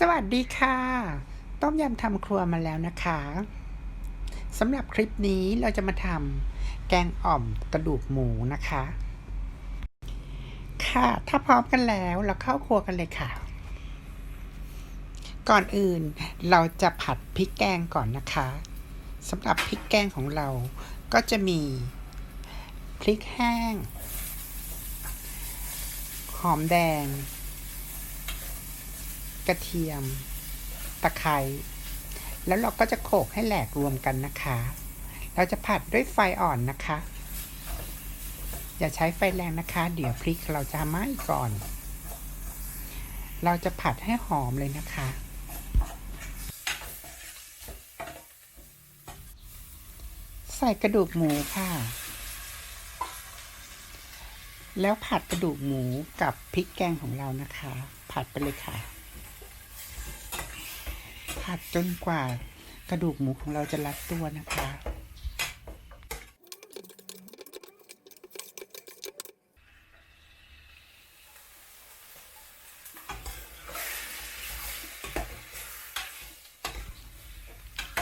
สวัสดีค่ะ ต้มยำทำครัวมาแล้วนะคะสำหรับคลิปนี้เราจะมาทำแกงอ่อมกระดูกหมูนะคะ ค่ะ ถ้าพร้อมกันแล้วเราเข้าครัวกันเลยค่ะ ก่อนอื่นเราจะผัดพริกแกงก่อนนะคะสำหรับพริกแกงของเราก็จะมีพริกแห้ง หอมแดง กระเทียม ตะไคร้แล้วเราก็จะโขลกให้แหลกรวมกันนะคะ เราจะผัดด้วยไฟอ่อนนะคะ อย่าใช้ไฟแรงนะคะ เดี๋ยวพริกเราจะไหม้ก่อน เราจะผัดให้หอมเลยนะคะ ใส่กระดูกหมูค่ะ แล้วผัดกระดูกหมูกับพริกแกงของเรานะคะ ผัดไปเลยค่ะ ผัดจนกว่ากระดูกหมูของเราจะรัดตัวนะคะ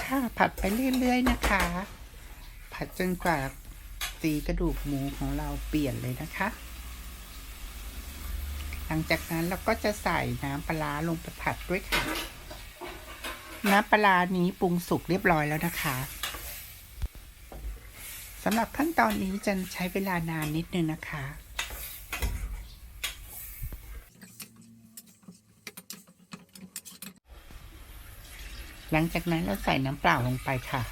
ค่ะผัดไปเรื่อยๆนะคะ ผัดจนกว่าสีกระดูกหมูของเราเปลี่ยนเลยนะคะ หลังจากนั้นเราก็จะใส่น้ำปลาลงไปผัดด้วยค่ะ น้ำปลานี้ปรุงสุกเรียบร้อยแล้วนะคะสำหรับขั้นตอนนี้จะใช้เวลานานนิดนึงนะคะ หลังจากนั้นเราใส่น้ำเปล่าลงไปค่ะ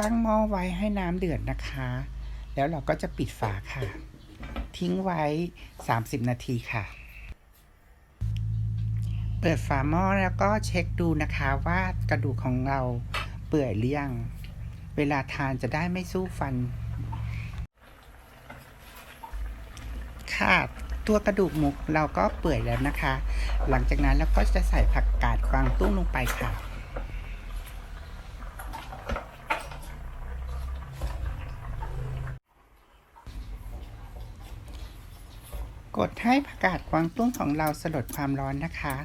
ตั้งหม้อไว้ให้น้ำเดือดนะคะ แล้วเราก็จะปิดฝาค่ะ ทิ้งไว้ 30 นาทีค่ะ เปิดฝาหม้อแล้วก็เช็คดูนะคะว่ากระดูกของเราเปื่อยหรือยัง เวลาทานจะได้ไม่สู้ฟัน ค่ะตัวกระดูกหมูเราก็เปื่อยแล้วนะคะ หลังจากนั้นเราก็จะใส่ผักกาดกวางตุ้งลงไปค่ะ กดให้ผักกาดกวางตุ้งของเราสลดความร้อนนะคะ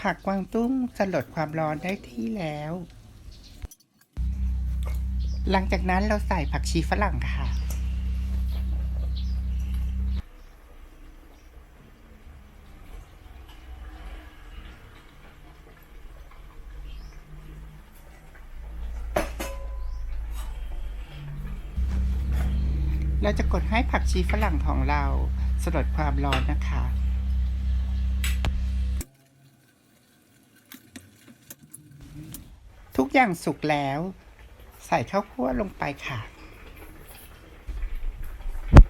ผักกวางตุ้งสลดความร้อนได้ที่แล้ว หลังจากนั้นเราใส่ผักชีฝรั่งค่ะ เราจะกดให้ผักชีฝรั่งของเราสลดความร้อนนะคะ ทุกอย่างสุกแล้ว ใส่ข้าวคั่วลงไปค่ะ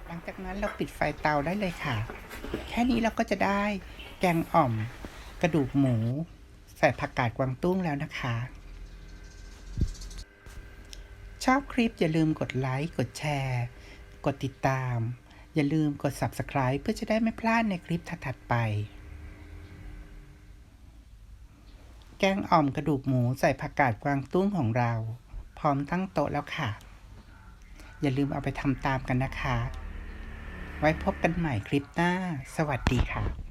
หลังจากนั้นเราปิดไฟเตาได้เลยค่ะ แค่นี้เราก็จะได้แกงอ่อม กระดูกหมู ใส่ผักกาดกวางตุ้งแล้วนะคะชอบคลิปอย่าลืมกดไลค์ กดแชร์ กดติดตาม อย่าลืมกด Subscribe เพื่อจะได้ไม่พลาดในคลิปถัดๆไป แกงอ่อมกระดูกหมูใส่ผักกาดกวางตุ้งของเรา พร้อมตั้งโต๊ะแล้วค่ะ อย่าลืมเอาไปทำตามกันนะคะ ไว้พบกันใหม่คลิปหน้า สวัสดีค่ะ